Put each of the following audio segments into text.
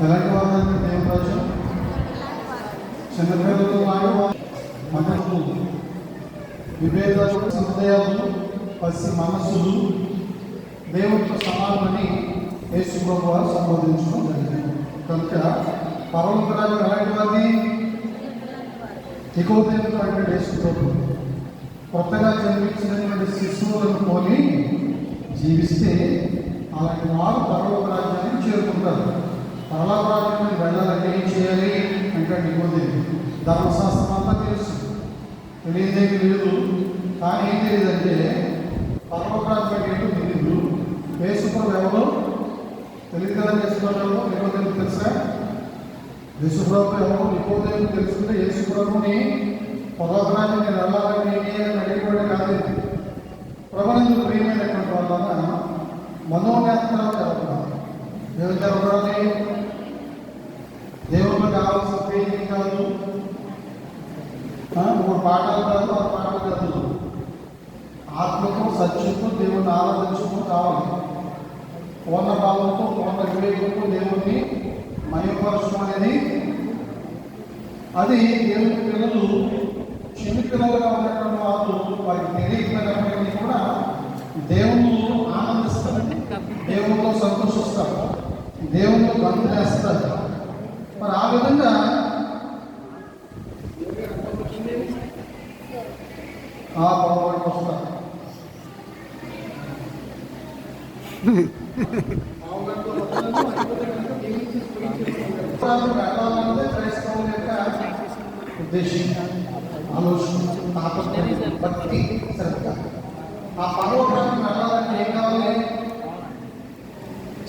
ఎలాంటి వారు దేవుని రాజ్యం చిన్నపిల్లలు ఆడవారు మతము విభేదాలు సందేహాలు పసి మనస్సులు దేవునితో సమానమని యేసు వారు సంబోధించడం జరిగింది కనుక పర్వతరాజు ఎలాంటి వారిని ఎక్కువ దేవుడు అంటే యేసు కొత్తగా జన్మించినటువంటి శిశువులను పోలి జీవిస్తే అలాంటి వారు పరలోకరాజ్యం రాజ్యాన్ని వెళ్ళాలంటే ఏం చేయాలి అంటే నిగోదేవి ధర్మశాస్త్రం అంతా తెలుసు. తెలియదేమి లేదు కానీ ఏం తెలియదంటే పరలోకరాజ్యం ఏంటో తెలియదు. వేసుకున్న ఎవరు? తెలియదు కదా వేసుకోవడంలో నిగోదేవి తెలుసా? యేసుప్రభు ఎవరు? నికోదేవి తెలుసుకుంటే యేసుప్రభుని పర్వతరాజు నేను వెళ్ళాలని ఏం చేయాలని అడిగిపోవడం కాదు. ప్రపంచంలో ప్రియమైనటువంటి వాళ్ళ మనోనేత్రాలు జరుగుతున్నారు ఏమి జరగాలి దేవుడికి కావాల్సిన ప్రీతి కాదు ఆ, మూడు పాఠాలు కాదు ఆరు పాఠాలు కాదు. ఆత్మతో సత్యంతో దేవుడిని ఆరాధించుకుంటూ కావాలి. పూర్ణ భావంతో పూర్ణ వివేకంతో దేవుణ్ణి మయపరచడం అనేది అది దేవుని పిల్లలు చిన్న పిల్లలుగా ఉన్నటువంటి వాళ్ళు వారికి తెలియకపోయినప్పటికీ కూడా దేవుళ్ళు ఆనందిస్తారు దేవుల్లో సంతోషిస్తారు దేవుళ్ళు బంధులేస్తారు మరి ఆ విధంగా ఆ పొరపాటు వస్తారు వెళ్ళాలన్నదే యొక్క ఉద్దేశం ఆలోచన తాపత్రయం భక్తి శ్రద్ధ ఆ వెళ్ళాలంటే ఏం కావాలి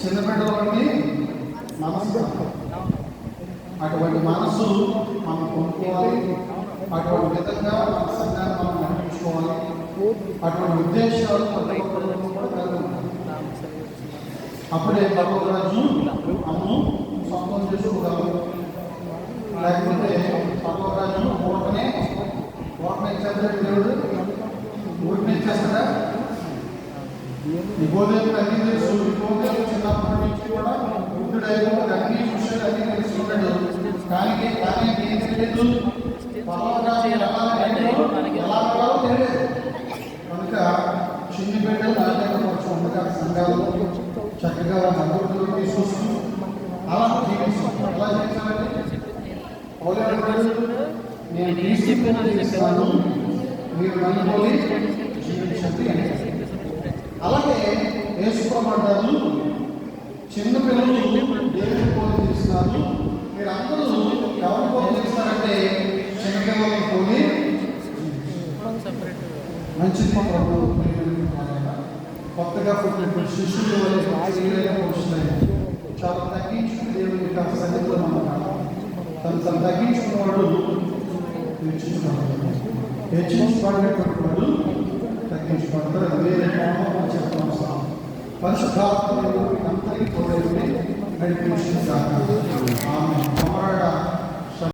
చిన్న బిడ్డలకి నమస్కారం అటువంటి మనసు మనం కొనుక్కోవాలి. అటువంటి విధంగా మన సంఘాన్ని మనం అటువంటి ఉద్దేశాలు అప్పుడే పర్వతరాజు అమ్ము సొంతం చేసుకోగలరు లేకపోతే పర్వతరాజు ఓటనే ఓటనే ఇచ్చేస్తాడు దేవుడు. ఓటనే ఇచ్చేస్తాడా నిబోధేవుడు అన్ని తెలుసు. నిబోధేవుడు చిన్నప్పటి నుంచి కూడా బుద్ధుడైన అన్ని విషయాలు అన్ని తెలిసి ఉన్నాడు కానీ కానీ ఏం తెలియదు పర్వరాజు ఎలా వెళ్ళాలో, ఎలా వెళ్ళాలో తెలియదు కనుక చిన్న బిడ్డలు నాట్యపరచు సంఘాలు చక్కగా వాళ్ళందరూ అభివృద్ధిలో తీసుకొస్తూ అలా జీవిస్తాం ఎలా జీవించాలంటే నేను క్రీస్తుని జీవిస్తాను మీరు నన్ను జీవించండి అని అలాగే వేసుకోమంటారు చిన్న పిల్లలు దేవుని పోలి చేస్తున్నారు మీరు అందరూ ఎవరు పోలి చేస్తారంటే చిన్నపిల్లలు పోలి మంచి ప్రభు కొత్తగా పుట్టిన శిష్యులు స్త్రీలుగా పోషిస్తున్నాయి చాలా తగ్గించుకుని దేవుని యొక్క సన్నిధిలో మనం తను తను తగ్గించుకున్నవాడు హెచ్చించుకున్నాడు హెచ్చించుకోవడానికి వాడు తగ్గించుకుంటారు వేరే కోణంలో మనం చెప్తాం వస్తాం పరిశుద్ధాత్మ అందరికీ తోడేది నడిపించిన ఆమె